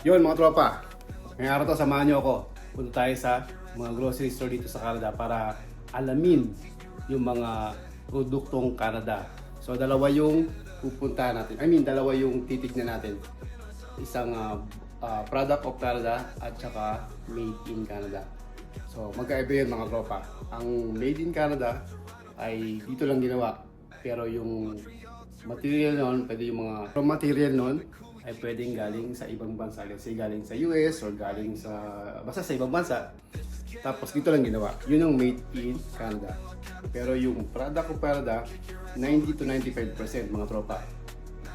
Yun mga tropa, ngayong araw to samahan nyo ako. Punta tayo sa mga grocery store dito sa Canada para alamin yung mga produktong Canada. So dalawa yung pupunta natin. I mean, dalawa yung titignan natin. Isang ah, ah, product of Canada at saka made in Canada. So magkaiba yun mga tropa. Ang made in Canada ay dito lang ginawa. Pero yung material nun, pwede yung mga raw material nun ay pwedeng galing sa ibang bansa. Say galing sa US or galing sa, basta sa ibang bansa. Tapos dito lang ginawa. Yun ang made in Canada. Pero yung product of Canada, 90 to 95% mga tropa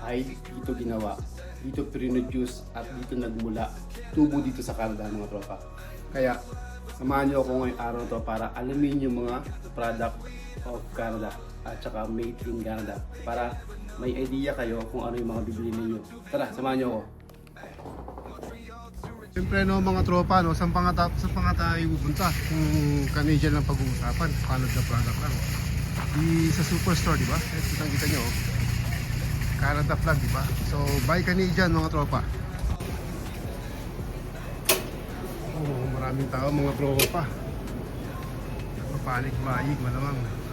ay dito ginawa. Dito produce at dito nagmula. Tubo dito sa Canada mga tropa. Kaya samahan niyo ako ngayong araw to para alamin yung mga product of Canada at saka made in Canada para may idea kayo kung ano yung mga bibili ninyo. Tara, samahan niyo ako. Siyempre no mga tropa no, saan pa nga, saan pa nga tayo pupunta kung Canadian lang pag-uusapan, Canada product lang. Di sa superstore, di ba? Eh, kitang kita nyo. oh. Canada flag, di ba? So, buy Canadian mga tropa. Oh, maraming tao mga tropa. Papanik maig, malamang.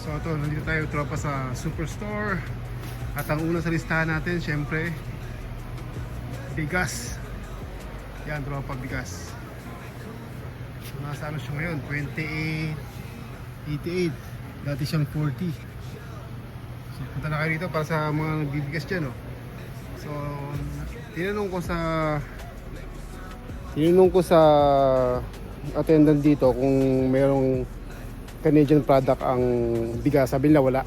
So ito, nandito tayo tropa sa Superstore. At ang una sa listahan natin, syempre, bigas. Yan, tropa, bigas. So, nasa ano siya ngayon? 28, 88. Dati siyang 40. So, punta na kayo dito para sa mga nagbibigas dyan, oh. So, tinanong ko sa tinanong ko sa attendant dito kung merong Canadian product ang bigas. Sabi nila wala.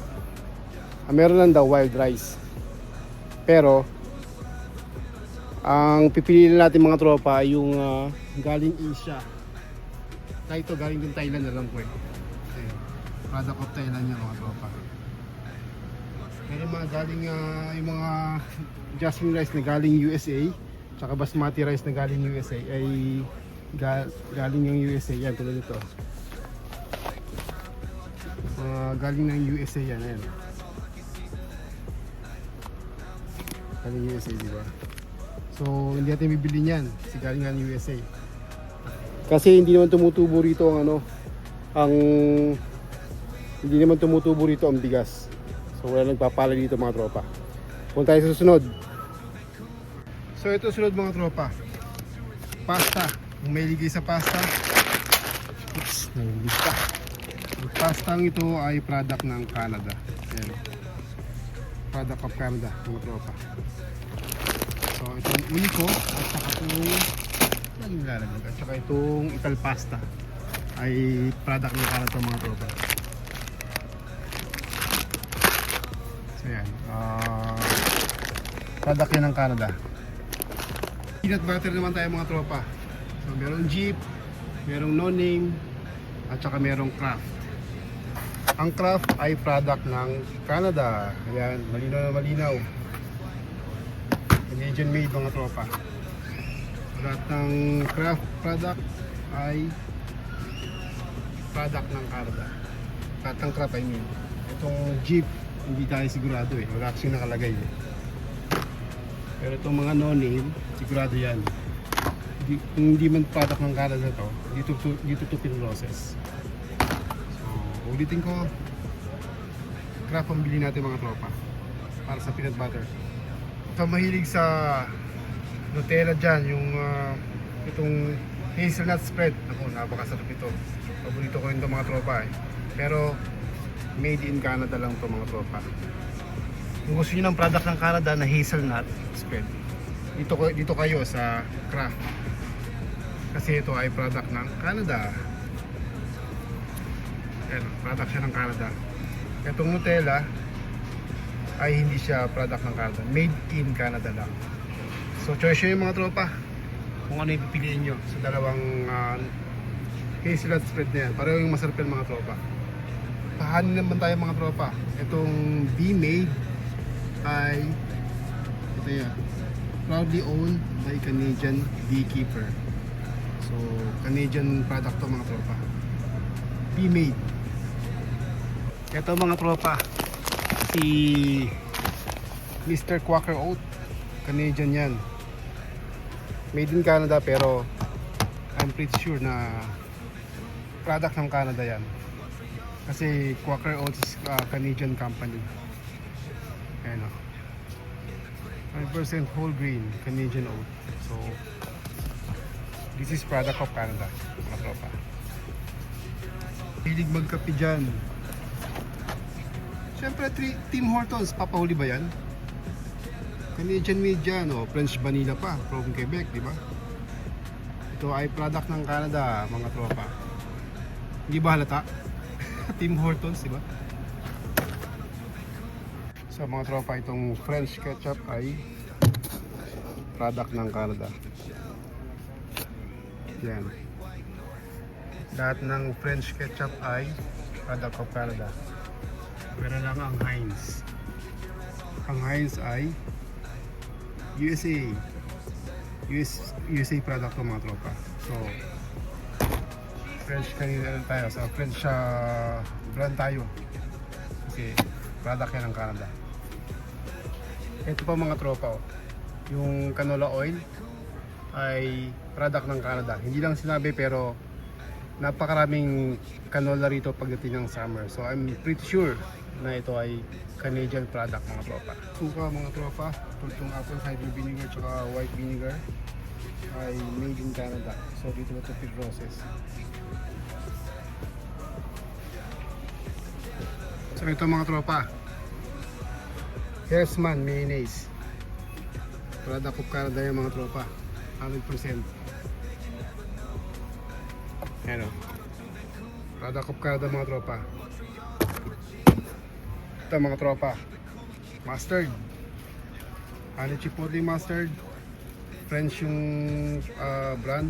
Ah, meron lang daw wild rice. Pero, ang pipiliin natin mga tropa ay yung ah, galing Asia. Kaya ito galing din Thailand na lang po eh. Ayun. Product of Thailand yan mga tropa. Meron mga galing ah, yung mga jasmine rice na galing USA tsaka basmati rice na galing USA ay ga- galing yung USA yan tulad ito. Mga galing ng USA yan, ayan. Galing USA, di? So, hindi natin bibili niyan kasi galing ng USA. Kasi hindi naman tumutubo rito ang ano, ang hindi naman tumutubo rito ang bigas. So, wala nagpapala dito mga tropa. Punta tayo sa susunod. So, ito sunod mga tropa. Pasta. Kung may ligay sa pasta, oops, nahulog pa. Ang pastang ito ay product ng Canada. Ayan. Product of Canada, mga tropa. So, itong Unico at saka itong laging nilalagay. At saka itong Ital Pasta ay product ng Canada mga tropa. So, yan. Ah, product yan ng Canada. Peanut butter naman tayo mga tropa. So, merong Jeep, merong no name, at saka merong craft. Ang craft ay product ng Canada. Ayan, malinaw na malinaw. Canadian made mga tropa. Lahat ng craft product ay product ng Canada. Lahat ng craft I mean. Itong Jeep, hindi tayo sigurado eh. Wala kasi nakalagay eh. Pero itong mga no-name, sigurado yan. Hindi, hindi man product ng Canada to, dito to, dito to pinrocess. Ulitin ko, craft ang bili natin mga tropa para sa peanut butter. So, mahilig sa Nutella dyan, yung ah, itong hazelnut spread. Ako, napakasarap ito. Paborito ko rin ito mga tropa eh. Pero, made in Canada lang to mga tropa. Kung gusto niyo ng product ng Canada na hazelnut spread, dito dito kayo sa craft. Kasi ito ay product ng Canada. Ayan, product siya ng Canada. Itong Nutella ay hindi siya product ng Canada. Made in Canada lang. So choice yung mga tropa. Kung ano yung pipiliin nyo sa dalawang uh, hazelnut spread na yan. Pareho yung masarap yan mga tropa. Pahanin naman tayo mga tropa. Itong B-Made ay ito yan. Proudly owned by Canadian beekeeper. So, Canadian product to mga tropa. B-Made. Ito mga tropa. Si Mr. Quaker Oat. Canadian yan. made in Canada pero I'm pretty sure na product ng Canada yan. Kasi Quaker Oats is uh, Canadian company. Ayan o. 100% whole grain Canadian oat. So, this is product of Canada, mga tropa. Hilig magkape dyan. Siyempre, tri- Tim Hortons, papahuli ba yan? Canadian made yan, oh. French vanilla pa, from Quebec, di ba? Ito ay product ng Canada, mga tropa. Hindi ba halata? Tim Hortons, di ba? So mga tropa, itong French ketchup ay product ng Canada. Yan. Lahat ng French ketchup ay product of Canada. Pero lang ang Heinz. Ang Heinz ay USA. US, USA product ng mga tropa. So, French kanina lang tayo. Sa French ah, brand tayo. Kasi product yan ng Canada. Ito pa mga tropa. Oh. Yung canola oil ay product ng Canada. Hindi lang sinabi pero napakaraming canola rito pagdating ng summer. So I'm pretty sure na ito ay Canadian product mga tropa. Suka mga tropa, tultong apple cider vinegar tsaka white vinegar ay made in Canada. So dito na ito process. So ito mga tropa. Hessman mayonnaise. Product of Canada yung mga tropa. 100%. Ano? Product of Canada mga tropa. Ito mga tropa. Mustard. Ano chipotle mustard. French yung ah, brand.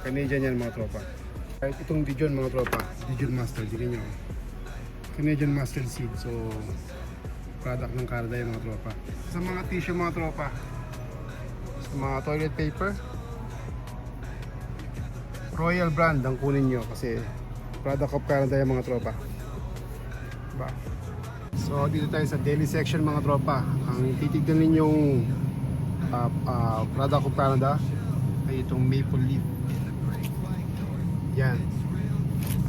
Canadian yan mga tropa. Kahit itong Dijon mga tropa. Dijon mustard. Tingnan nyo. Canadian mustard seed. So, product ng Canada yung mga tropa. Sa mga tissue mga tropa. Sa mga toilet paper. Royal brand ang kunin nyo kasi product of Canada yung mga tropa. Diba? So dito tayo sa daily section mga tropa. Ang titignan ninyong uh, uh, product of Canada ay itong maple leaf. Yan.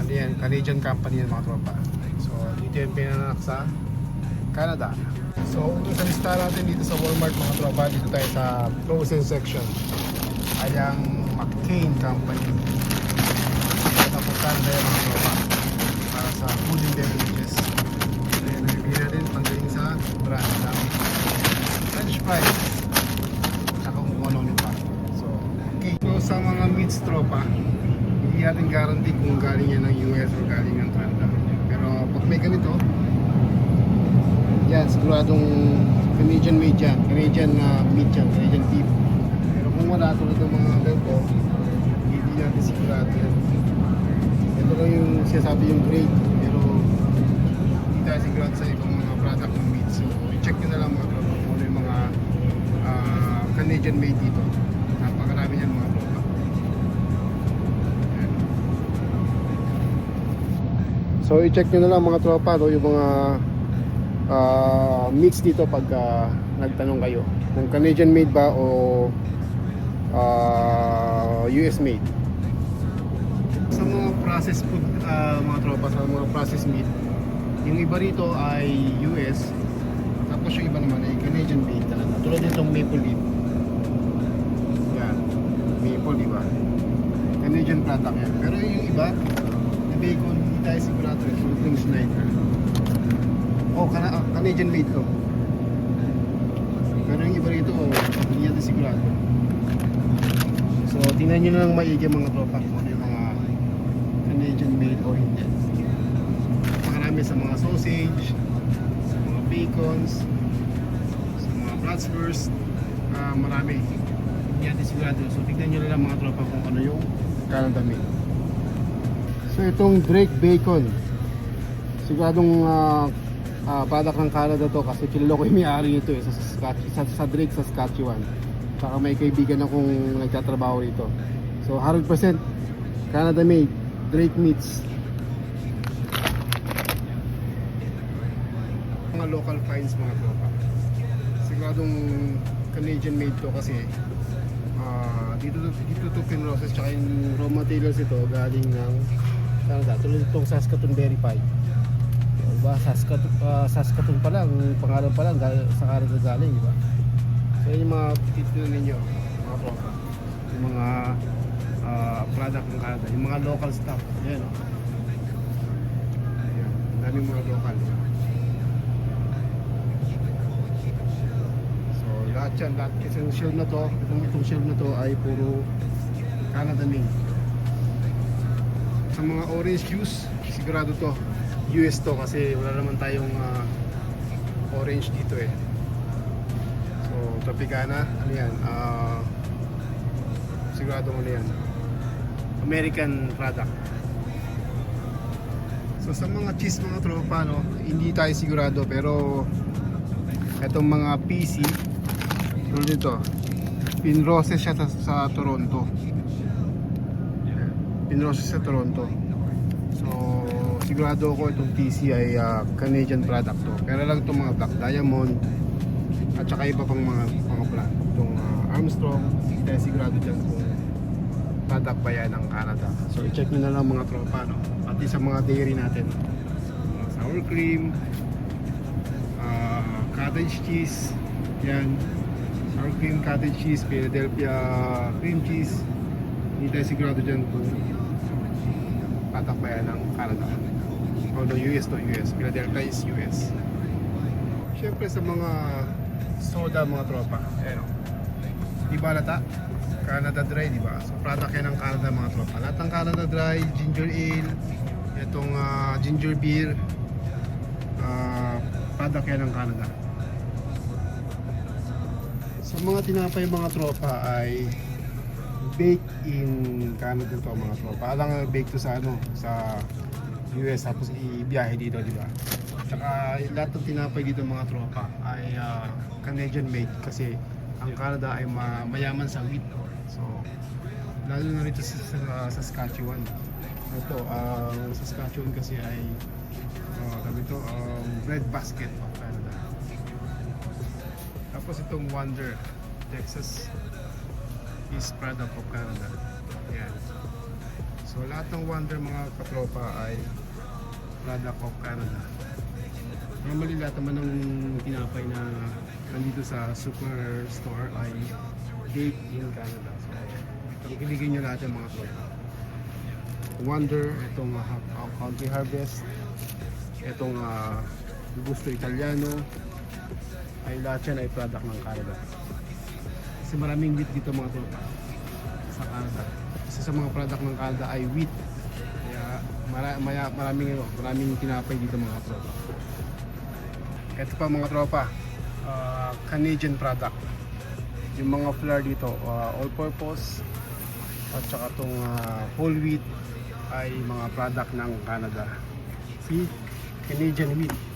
Ano yan? Canadian company yan mga tropa. So dito yung pinananak sa Canada. So kung sa lista natin dito sa Walmart mga tropa, dito tayo sa frozen section. Ay ang McCain company. Of Canada yan mga tropa. Para sa food and beverages. Sa brand ng French fries. Saka kung ano pa. So, okay. So sa mga meats tropa, hindi natin guarantee kung galing yan ng US or galing ng Canada. Pero pag may ganito, yan, siguradong Canadian made yan. Canadian na meat yan, Canadian beef. Pero kung wala, tulad ng mga ganito, hindi natin sigurado yan. Ito lang yung sinasabi yung grade, pero hindi tayo sigurado sa ibang Canadian made dito. Napakarami yan mga tropa. So, i-check nyo na lang mga tropa, no, yung mga ah, mix dito pag ah, nagtanong kayo. Kung Canadian made ba o ah, US made. Sa mga processed food, ah, mga tropa, sa mga processed meat, yung iba rito ay US, tapos yung iba naman ay Canadian made talaga. Tulad nitong maple leaf. Maple, di ba? Canadian product yan. Pero yung iba, na bacon, hindi tayo sigurado eh. Sultring Schneider. Oh, kana ah, Canadian made to. Pero yung iba rito, oh, hindi natin sigurado. So, tingnan nyo na lang maigi mga tropa kung ano yung mga Canadian made o hindi. Napakarami sa mga sausage, sa mga bacons, sa mga bratwurst, ah, marami. Hindi natin sigurado. So, tingnan nyo lang mga tropa kung ano yung Canada made. So, itong Drake Bacon. Siguradong ah, ah, product ng Canada to kasi kilala ko yung may-ari nito eh, sa, Saskatch- sa, sa Drake, Saskatchewan. Saka may kaibigan akong nagtatrabaho rito. So 100% Canada made, Drake meats. Mga local finds mga tropa. Siguradong Canadian made to kasi Ah, dito to dito to pinroses tsaka yung raw materials ito galing ng Canada. Tulad itong Saskatoon Berry Pie. Diba? Saskatoon, ah, Saskatoon pa lang, pangalan pa lang gal- sa Canada galing, di ba? So yun yung mga titignan ninyo, mga tropa. Yung mga ah, product ng Canada, yung mga local stuff. Ayan o. Ang daming mga local. So lahat yan, lahat kasi yung shield na to, itong, itong shield na to ay puro Canada made. Sa mga orange juice, sigurado to, US to kasi wala naman tayong ah, orange dito eh. So Tropicana, ano yan, ah, sigurado mo na yan. American product. So sa mga cheese mga tropa no, hindi tayo sigurado pero itong mga PC tulad dito pinroses siya sa, sa Toronto. Pinroses sa Toronto. So sigurado ko itong PC ay ah, Canadian product to. Pero lang itong mga Black Diamond at saka iba pang mga mga brand. Itong ah, Armstrong tayo sigurado dyan kung product ba yan ng Canada. So i-check nyo na lang mga tropa no? pati sa mga dairy natin. Sour cream ah, cottage cheese yan cream cottage cheese Philadelphia cream cheese hindi tayo sigurado dyan kung product ba yan ng Canada o no US to US Philadelphia is US syempre sa mga soda mga tropa ayan di ba lata? Canada Dry, di ba? So, product yan ng Canada mga tropa. Lahat ng Canada Dry, ginger ale, itong ah, ginger beer, ah, product yan ng Canada. Sa mga tinapay mga tropa ay baked in Canada to mga tropa. Alang bake to sa ano, sa US tapos ibiyahe dito, di ba? Tsaka lahat ng tinapay dito mga tropa ay ah, Canadian made kasi ang Canada ay ma- mayaman sa wheat. So, lalo na rito sa, sa Saskatchewan. Ito, ang Saskatchewan kasi ay uh, ito, um, bread basket. Tapos itong Wonder, Texas is product of Canada. Yan. So lahat ng Wonder mga katropa ay product of Canada. Normally lahat naman ng tinapay na nandito sa superstore ay baked in Canada. So kikiligin nyo lahat yung mga tropa. Wonder, itong uh, ha- Country Harvest, itong uh, Gusto Italiano, ay lahat yan ay product ng Canada. Kasi maraming wheat dito mga tropa sa Canada. Isa sa mga product ng Canada ay wheat. Kaya mara, maya, maraming, ano, maraming tinapay dito mga tropa. Ito pa mga tropa, ah, Canadian product. Yung mga flour dito, ah, all purpose at saka itong whole wheat ay mga product ng Canada. See? Canadian wheat.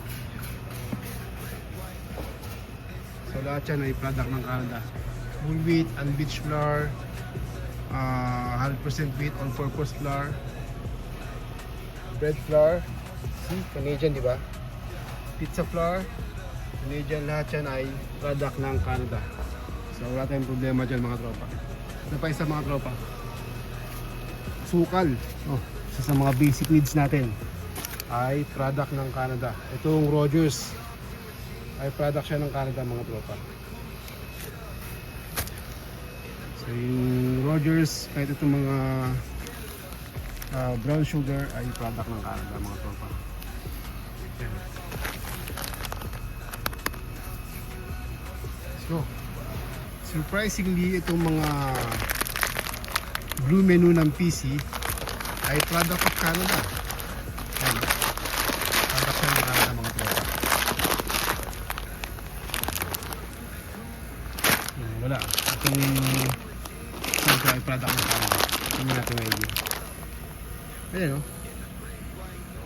So lahat yan ay product ng Canada. Whole wheat, unbleached flour, uh, 100% wheat, all-purpose flour, bread flour, see, Canadian di ba? Pizza flour, Canadian lahat yan ay product ng Canada. So wala tayong problema dyan mga tropa. Ito pa isa mga tropa. Sukal, oh, isa sa mga basic needs natin ay product ng Canada. Itong Rogers ay product siya ng Canada mga tropa. So yung Rogers, kahit itong mga ah, brown sugar ay product ng Canada mga tropa. Yan. So, surprisingly itong mga blue menu ng PC ay product of Canada. Itong sugar ay product ng Canada. Hindi natin maigi. Ayan o.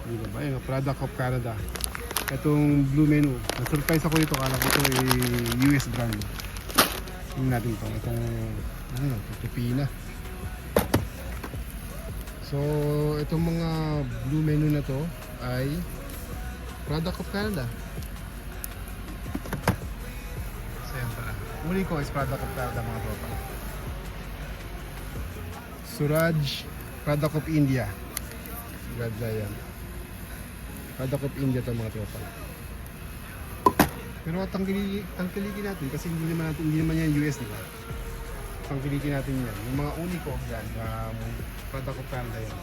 Hindi ba ba? Product of Canada. Itong blue menu. Na-surprise ako dito. Kala ko ito ay US brand. Tingnan natin ito. Itong, ano, Pipina. So, itong mga blue menu na to ay product of Canada. Uli ko is product of Canada mga tropa. Suraj, product of India. Ganda yan. Product of India to mga tropa. Pero tangkili, tangkilikin natin kasi hindi naman natin, hindi naman yan US, di ba? Natin yan. Yung mga uniko, yan, um, product of Canada yan.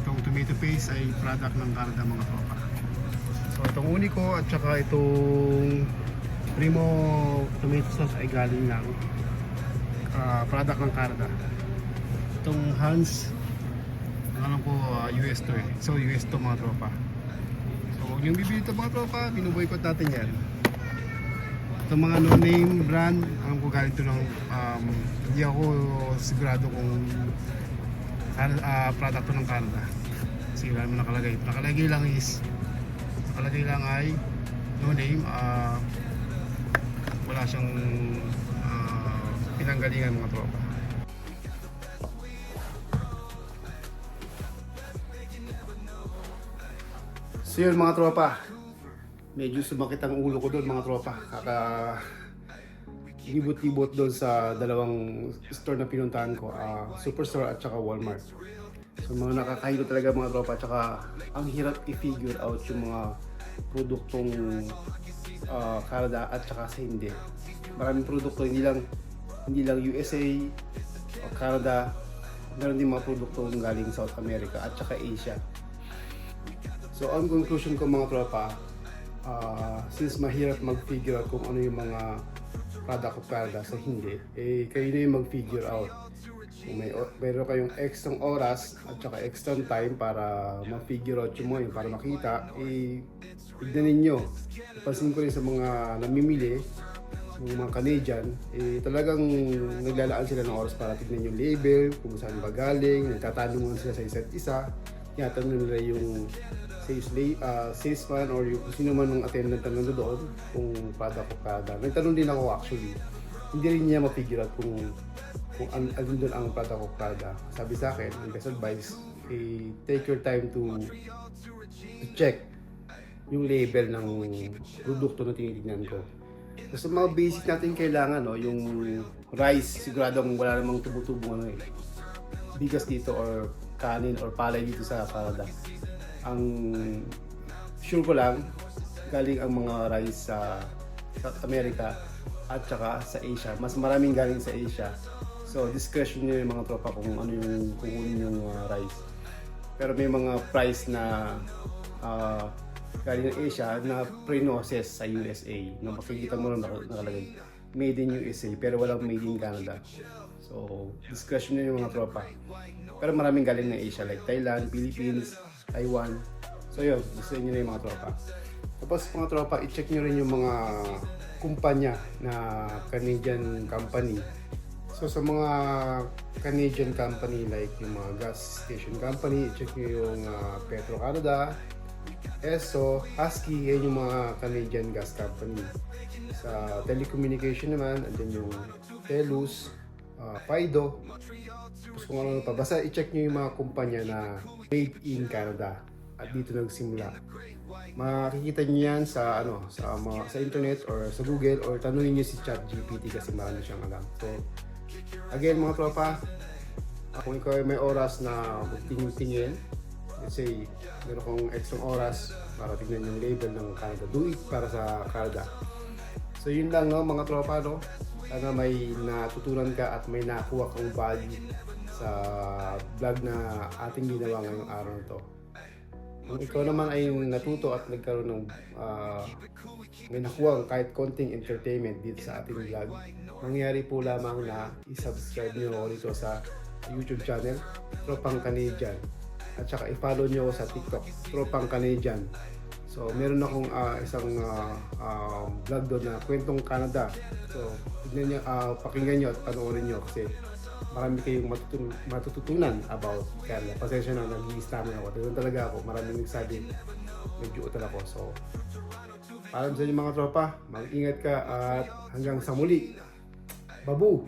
Itong tomato paste ay product ng Canada mga tropa. So itong uniko at saka itong primo tomato sauce ay galing ng ah, product ng Canada. Itong Hans, alam ko ah, US to eh. So US to mga tropa. So huwag niyong bibili ito mga tropa, binuboykot natin yan. Itong mga no-name brand, alam ko galing ito ng, um, hindi ako sigurado kung uh, product to ng Canada. Kasi wala naman nakalagay. Nakalagay lang is, nakalagay lang ay no name, ah, wala siyang ah, pinanggalingan mga tropa. So yun mga tropa, medyo sumakit ang ulo ko doon mga tropa. Kaka libot-libot doon sa dalawang store na pinuntahan ko, ah, Superstore at saka Walmart. So mga nakakahilo talaga mga tropa, at saka ang hirap i-figure out yung mga produktong ah, Canada at saka sa hindi. Maraming produkto hindi lang hindi lang USA o Canada, meron din mga produkto galing South America at saka Asia. So ang conclusion ko mga tropa, ah, since mahirap mag-figure out kung ano yung mga product of Canada sa hindi, eh kayo na yung mag-figure out. Kung may meron kayong extra oras at saka extra time para ma-figure out yung mga yun, para makita, eh tignan ninyo. Napansin ko rin sa mga namimili, yung mga Canadian, eh talagang naglalaan sila ng oras para tignan yung label, kung saan ba galing, nagtatanungan sila sa isa't isa, tinatanong nila yung sales, lay, uh, salesman or yung sino man ng attendant na doon kung product of Canada. Nagtanong din ako actually. Hindi rin niya ma-figure out kung kung an alin doon ang product of Canada. Sabi sa akin, ang best advice, eh, take your time to, to check yung label ng produkto na tinitignan ko. Kasi mga basic natin kailangan, no, yung rice, siguradong wala namang tubo-tubo ano eh. Bigas dito or kanin or palay dito sa Canada. Ang sure ko lang, galing ang mga rice sa South America at saka sa Asia. Mas maraming galing sa Asia. So, discretion nyo yung mga tropa kung ano yung kukunin yung uh, rice. Pero may mga price na ah, galing ng Asia na pre-process sa USA. Na makikita mo naka- nakalagay made in USA pero walang made in Canada. So, discussion nyo yung mga tropa. Pero maraming galing ng Asia like Thailand, Philippines, Taiwan. So yun, gusto nyo na yung mga tropa. Tapos mga tropa, i-check nyo rin yung mga kumpanya na Canadian company. So sa mga Canadian company like yung mga gas station company, i-check nyo yung ah, Petro Canada, ESSO, Husky, yan yung mga Canadian gas company. Sa telecommunication naman, andyan yung Telus, uh, Fido, tapos kung ano pa. Basta i-check nyo yung mga kumpanya na made in Canada at dito nagsimula. Makikita nyo yan sa ano sa mga, sa internet or sa Google or tanungin nyo si ChatGPT kasi marami siyang alam. So, again mga tropa, kung ikaw ay may oras na magtingin-tingin, let's say, meron kong extra oras para tignan yung label ng Canada. Do it para sa Canada. So yun lang no mga tropa no. Sana may natutunan ka at may nakuha kang value sa vlog na ating ginawa ngayong araw to. Kung ikaw naman ay natuto at nagkaroon ng ah, may nakuha kahit konting entertainment dito sa ating vlog, mangyari po lamang na i-subscribe nyo ako dito sa YouTube channel, Tropang Canadian. At saka i-follow nyo sa TikTok, Tropang Canadian. So, meron akong ah, isang ah, ah, vlog doon na kwentong Canada. So, tignan nyo, ah, pakinggan nyo at panoorin nyo kasi marami kayong matutun matututunan about Canada. Pasensya na, nag-i-stammer ako. Doon talaga ako. Maraming nagsabi, medyo utal ako. So, paalam sa inyo mga tropa. Mag-ingat ka at hanggang sa muli. Babu!